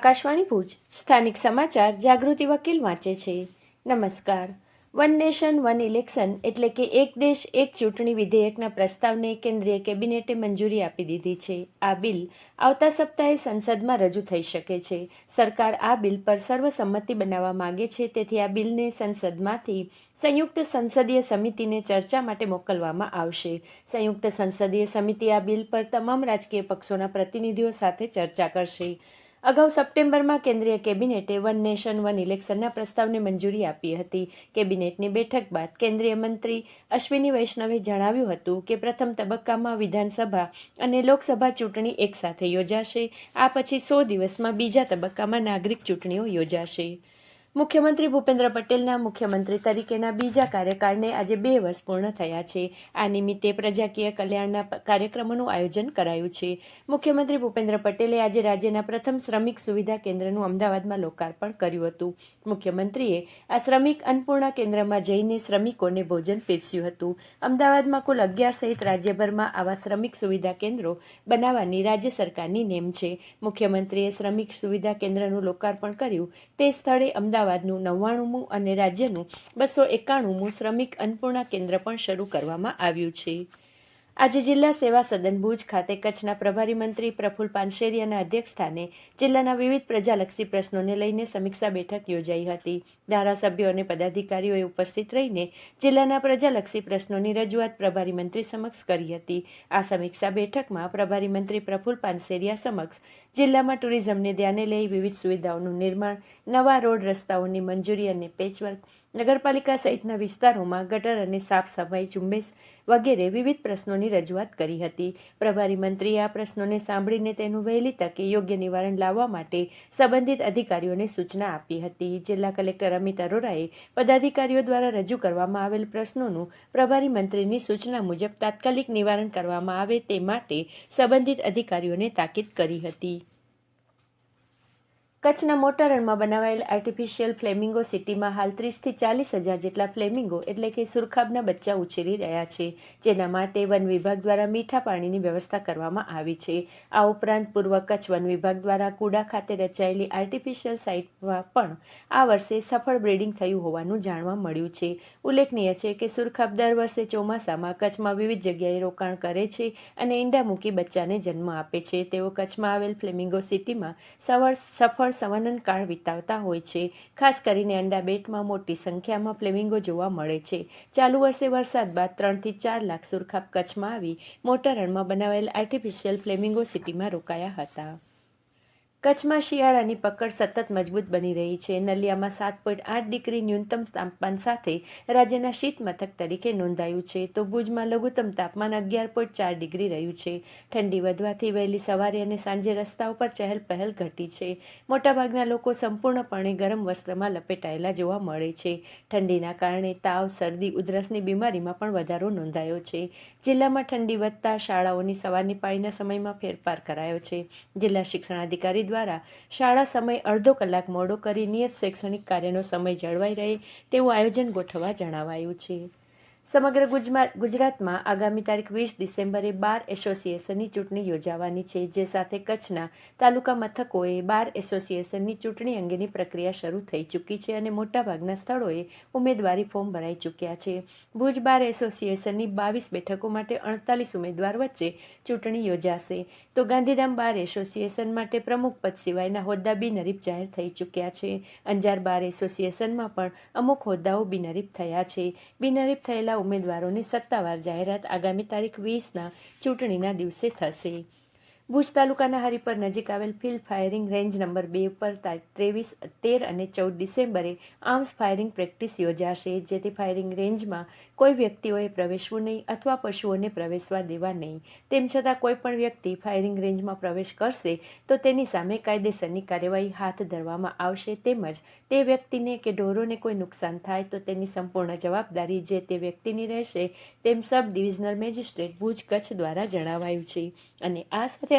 આકાશવાણી ભુજ. સ્થાનિક સમાચાર જાગૃતિ વકીલ વાંચે છે. નમસ્કાર. વન નેશન વન ઇલેક્શન એટલે કે એક દેશ, એક ચૂંટણી વિધેયકના પ્રસ્તાવને કેન્દ્રીય કેબિનેટે મંજૂરી આપી દીધી છે. આ બિલ આવતા સપ્તાહે સંસદમાં રજૂ થઈ શકે છે. સરકાર આ બિલ પર સર્વસંમતિ બનાવવા માંગે છે. તેથી આ બિલને સંસદમાંથી સંયુક્ત સંસદીય સમિતિને ચર્ચા માટે મોકલવામાં આવશે. સંયુક્ત સંસદીય સમિતિ આ બિલ પર તમામ રાજકીય પક્ષોના પ્રતિનિધિઓ સાથે ચર્ચા કરશે. અગાઉ સપ્ટેમ્બરમાં કેન્દ્રીય કેબિનેટે વન નેશન, વન ઇલેક્શનના પ્રસ્તાવને મંજૂરી આપી હતી. કેબિનેટની બેઠક બાદ કેન્દ્રીય મંત્રી અશ્વિની વૈષ્ણવે જણાવ્યું હતું કે પ્રથમ તબક્કામાં વિધાનસભા અને લોકસભા ચૂંટણી એકસાથે યોજાશે. આ પછી સો દિવસમાં બીજા તબક્કામાં નાગરિક ચૂંટણીઓ યોજાશે. મુખ્યમંત્રી ભૂપેન્દ્ર પટેલના મુખ્યમંત્રી તરીકેના બીજા કાર્યકાળને આજે બે વર્ષ પૂર્ણ થયા છે. આ નિમિત્તે પ્રજાકીય કલ્યાણના કાર્યક્રમોનું આયોજન કરાયું છે. મુખ્યમંત્રી ભૂપેન્દ્ર પટેલે આજે રાજ્યના પ્રથમ શ્રમિક સુવિધા કેન્દ્રનું અમદાવાદમાં લોકાર્પણ કર્યું હતું. મુખ્યમંત્રીએ આ શ્રમિક અન્નપૂર્ણા કેન્દ્રમાં જઈને શ્રમિકોને ભોજન પીરસ્યું હતું. અમદાવાદમાં કુલ અગિયાર સહિત રાજ્યભરમાં આવા શ્રમિક સુવિધા કેન્દ્રો બનાવવાની રાજ્ય સરકારની નેમ છે. મુખ્યમંત્રીએ શ્રમિક સુવિધા કેન્દ્રનું લોકાર્પણ કર્યું. તે સ્થળે અમદાવાદનું નવ્વાણુંમું અને રાજ્યનું બસો એકાણુંમું શ્રમિક અન્નપૂર્ણા કેન્દ્ર પણ શરૂ કરવામાં આવ્યું છે. આજે જિલ્લા સેવા સદન ભુજ ખાતે કચ્છના પ્રભારી મંત્રી પ્રફુલ પાનશેરિયાના અધ્યક્ષસ્થાને જિલ્લાના વિવિધ પ્રજાલક્ષી પ્રશ્નોને લઈને સમીક્ષા બેઠક યોજાઈ હતી. ધારાસભ્યો અને પદાધિકારીઓએ ઉપસ્થિત રહીને જિલ્લાના પ્રજાલક્ષી પ્રશ્નોની રજૂઆત પ્રભારી મંત્રી સમક્ષ કરી હતી. આ સમીક્ષા બેઠકમાં પ્રભારી મંત્રી પ્રફુલ પાનશેરિયા સમક્ષ જિલ્લામાં ટુરિઝમને ધ્યાને લઈ વિવિધ સુવિધાઓનું નિર્માણ, નવા રોડ રસ્તાઓની મંજૂરી અને પેચવર્ક નગરપાલિકા સહિતના વિસ્તારોમાં ગટર અને સાફ સફાઈ ઝુંબેશ વગેરે વિવિધ પ્રશ્નોની રજૂઆત કરી હતી. પ્રભારી મંત્રીએ આ પ્રશ્નોને સાંભળીને તેનું વહેલી તકે યોગ્ય નિવારણ લાવવા માટે સંબંધિત અધિકારીઓને સૂચના આપી હતી. જિલ્લા કલેક્ટર અમિત અરોરાએ પદાધિકારીઓ દ્વારા રજૂ કરવામાં આવેલ પ્રશ્નોનું પ્રભારી મંત્રીની સૂચના મુજબ તાત્કાલિક નિવારણ કરવામાં આવે તે માટે સંબંધિત અધિકારીઓને તાકીદ કરી હતી. કચ્છના મોટા રણમાં બનાવાયેલ આર્ટિફિશિયલ ફ્લેમિંગો સિટીમાં હાલ ત્રીસથી ચાલીસ હજાર જેટલા ફ્લેમિંગો એટલે કે સુરખાબના બચ્ચા ઉછેરી રહ્યા છે, જેના માટે વન વિભાગ દ્વારા મીઠા પાણીની વ્યવસ્થા કરવામાં આવી છે. આ ઉપરાંત પૂર્વ કચ્છ વન વિભાગ દ્વારા કુડા ખાતે રચાયેલી આર્ટિફિશિયલ સાઇટમાં પણ આ વર્ષે સફળ બ્રીડિંગ થયું હોવાનું જાણવા મળ્યું છે. ઉલ્લેખનીય છે કે સુરખાબ દર વર્ષે ચોમાસામાં કચ્છમાં વિવિધ જગ્યાએ રોકાણ કરે છે અને ઈંડા મૂકી બચ્ચાને જન્મ આપે છે. તેઓ કચ્છમાં આવેલ ફ્લેમિંગો સિટીમાં સફળ સફળ સંવનન કાળ વિતાવતા હોય છે. ખાસ કરીને અંડા બેટમાં મોટી સંખ્યામાં ફ્લેમિંગો જોવા મળે છે. ચાલુ વર્ષે વરસાદ બાદ ત્રણથી ચાર લાખ સુરખાબ કચ્છમાં આવી મોટા રણમાં બનાવેલ આર્ટિફિશિયલ ફ્લેમિંગો સિટીમાં રોકાયા હતા. કચ્છમાં શિયાળાની પકડ સતત મજબૂત બની રહી છે. નલિયામાં સાત પોઈન્ટ આઠ ડિગ્રી ન્યૂનતમ તાપમાન સાથે રાજ્યના શીત મથક તરીકે નોંધાયું છે. તો ભુજમાં લઘુત્તમ તાપમાન અગિયાર પોઈન્ટ ચાર ડિગ્રી રહ્યું છે. ઠંડી વધવાથી વહેલી સવારે અને સાંજે રસ્તા ઉપર ચહેલ પહેલ ઘટી છે. મોટાભાગના લોકો સંપૂર્ણપણે ગરમ વસ્ત્રમાં લપેટાયેલા જોવા મળે છે. ઠંડીના કારણે તાવ, શરદી, ઉધરસની બીમારીમાં પણ વધારો નોંધાયો છે. જિલ્લામાં ઠંડી વધતા શાળાઓની સવારની પાળીના સમયમાં ફેરફાર કરાયો છે. જિલ્લા શિક્ષણાધિકારી દ્વારા શાળા સમય અડધો કલાક મોડો કરી નિયત શૈક્ષણિક કાર્યનો સમય જળવાઈ રહે તેવું આયોજન ગોઠવવા જણાવાયું છે. સમગ્ર ગુજરાત ગુજરાતમાં આગામી તારીખ વીસ ડિસેમ્બરે બાર એસોસિએશનની ચૂંટણી યોજાવાની છે, જે સાથે કચ્છના તાલુકા મથકોએ બાર એસોસિએશનની ચૂંટણી અંગેની પ્રક્રિયા શરૂ થઈ ચૂકી છે અને મોટાભાગના સ્થળોએ ઉમેદવારી ફોર્મ ભરાઈ ચૂક્યા છે. ભુજ બાર એસોસિએશનની બાવીસ બેઠકો માટે અડતાલીસ ઉમેદવાર વચ્ચે ચૂંટણી યોજાશે. તો ગાંધીધામ બાર એસોસિએશન માટે પ્રમુખ પદ સિવાયના હોદ્દા બિનહરીફ જાહેર થઈ ચૂક્યા છે. અંજાર બાર એસોસિએશનમાં પણ અમુક હોદ્દાઓ બિનહરીફ થયા છે. બિનહરીફ થયેલા ઉમેદવારોની સત્તાવાર જાહેરાત આગામી તારીખ વીસના ચૂંટણીના દિવસે થશે. ભુજ તાલુકાના હરિપર નજીક આવેલ ફિલ્ડ ફાયરિંગ રેન્જ નંબર બે પર ત્રેવીસ, તેર અને ચૌદ ડિસેમ્બરે આર્મ્સ ફાયરિંગ પ્રેક્ટિસ યોજાશે, જેથી ફાયરિંગ રેન્જમાં કોઈ વ્યક્તિઓએ પ્રવેશવું નહીં અથવા પશુઓને પ્રવેશવા દેવા નહીં. તેમ છતાં કોઈ પણ વ્યક્તિ ફાયરિંગ રેન્જમાં પ્રવેશ કરશે, તો તેની સામે કાયદેસરની કાર્યવાહી હાથ ધરવામાં આવશે તેમજ તે વ્યક્તિને કે ઢોરોને કોઈ નુકસાન થાય તો તેની સંપૂર્ણ જવાબદારી જે તે વ્યક્તિની રહેશે તેમ sub divisional magistrate Bhuj Kutch દ્વારા જણાવાયું છે. અને આ સાથે